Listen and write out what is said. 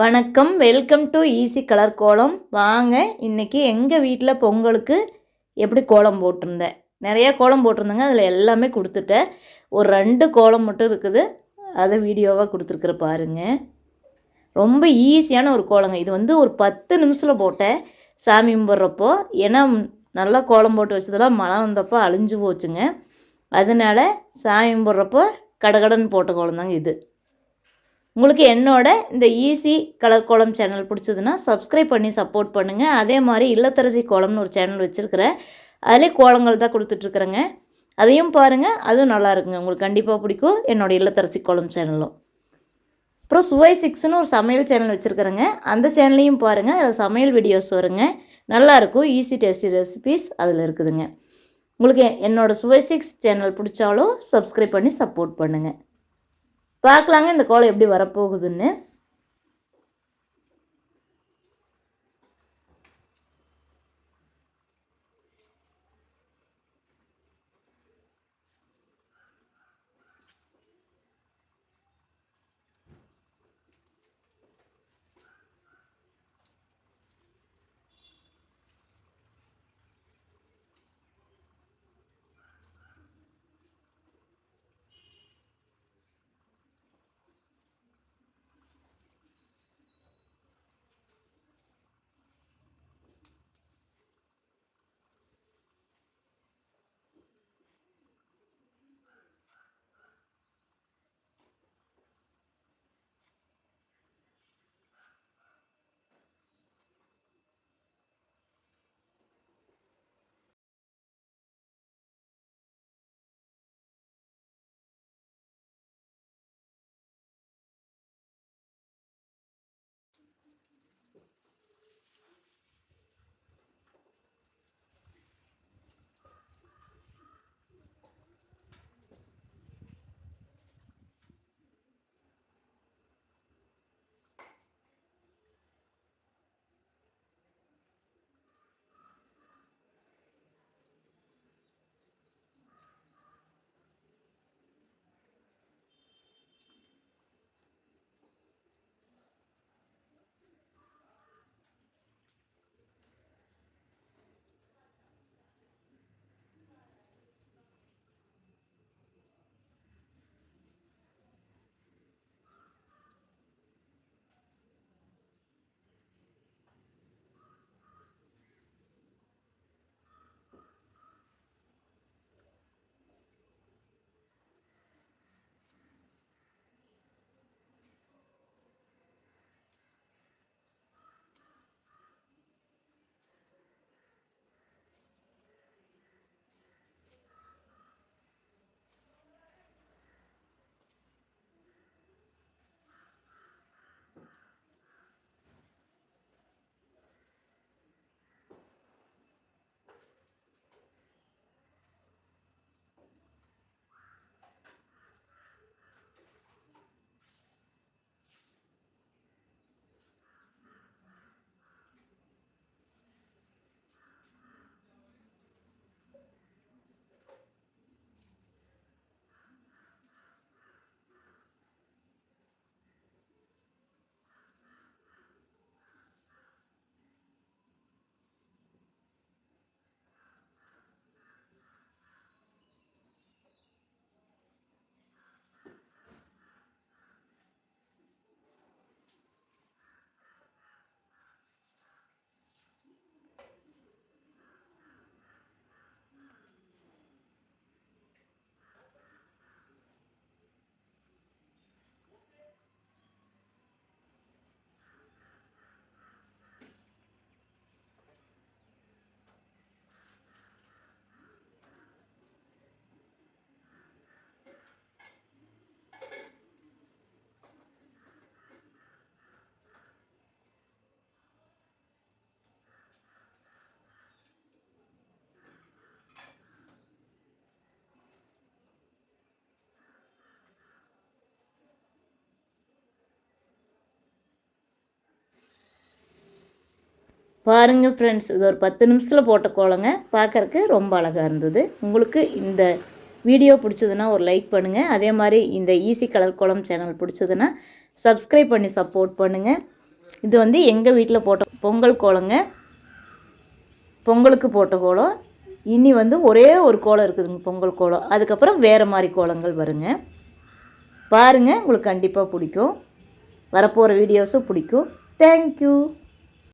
வணக்கம் welcome to easy colour கோலம். வாங்க இன்றைக்கி எங்கள் வீட்டில் பொங்கலுக்கு எப்படி கோலம் போட்டிருந்தேன்? நிறையா கோலம் போட்டிருந்தேங்க அதில் எல்லாமே கொடுத்துட்டேன். ஒரு ரெண்டு கோலம் மட்டும் இருக்குது. அதை வீடியோவாக கொடுத்துருக்குற பாருங்க. ரொம்ப ஈஸியான ஒரு கோலங்க. இது வந்து ஒரு பத்து நிமிஷத்தில் போட்டேன். சாமி கும்பிட்றப்போ ஏன்னா நல்லா கோலம் போட்டு வச்சதெல்லாம் மழை வந்தப்போ அழிஞ்சு போச்சுங்க. அதனால சாமி கும்பிட்றப்போ கடகடன்னு போட்ட கோலம் தாங்க இது. உங்களுக்கு என்னோட இந்த ஈஸி கலர் கோலம் சேனல் பிடிச்சதுன்னா சப்ஸ்கிரைப் பண்ணி சப்போர்ட் பண்ணுங்கள் அதே மாதிரி இல்லத்தரசி கோலம்னு ஒரு சேனல் வச்சுருக்கிறேன். அதிலே கோலங்கள் தான் கொடுத்துட்ருக்குறேங்க. அதையும் பாருங்கள் அதுவும் நல்லா இருக்குங்க. உங்களுக்கு கண்டிப்பாக பிடிக்கும். என்னோடய இல்லத்தரசி கோலம் சேனலும். அப்புறம் சுவை சிக்ஸ்னு ஒரு சமையல் சேனல் வச்சுருக்குறேங்க. அந்த சேனல்லையும் பாருங்கள் அதில் சமையல் வீடியோஸ் வருங்க. நல்லாயிருக்கும் ஈஸி டேஸ்டி ரெசிபீஸ் அதில் இருக்குதுங்க. உங்களுக்கு என்னோடய சுவை சிக்ஸ் சேனல் பிடிச்சாலும் சப்ஸ்கிரைப் பண்ணி சப்போர்ட் பண்ணுங்கள் பார்க்கலாங்க இந்த கோலம் எப்படி வரப்போகுதுன்னு. பாருங்கள் ஃப்ரெண்ட்ஸ் இது ஒரு பத்து நிமிஷத்தில் போட்ட கோலங்க. பார்க்கறக்கு ரொம்ப அழகாக இருந்தது. உங்களுக்கு இந்த வீடியோ பிடிச்சதுன்னா ஒரு லைக் பண்ணுங்கள் அதே மாதிரி இந்த ஈஸி கலர் கோலம் சேனல் பிடிச்சதுன்னா சப்ஸ்கிரைப் பண்ணி சப்போர்ட் பண்ணுங்கள் இது வந்து எங்கள் வீட்டில் போட்ட பொங்கல் கோலங்க. பொங்கலுக்கு போட்ட கோலம். இனி வந்து ஒரே ஒரு கோலம் இருக்குதுங்க பொங்கல் கோலம். அதுக்கப்புறம் வேறு மாதிரி கோலங்கள் வருங்க. பாருங்கள் உங்களுக்கு கண்டிப்பாக பிடிக்கும். வரப்போகிற வீடியோஸும் பிடிக்கும். தேங்க்யூ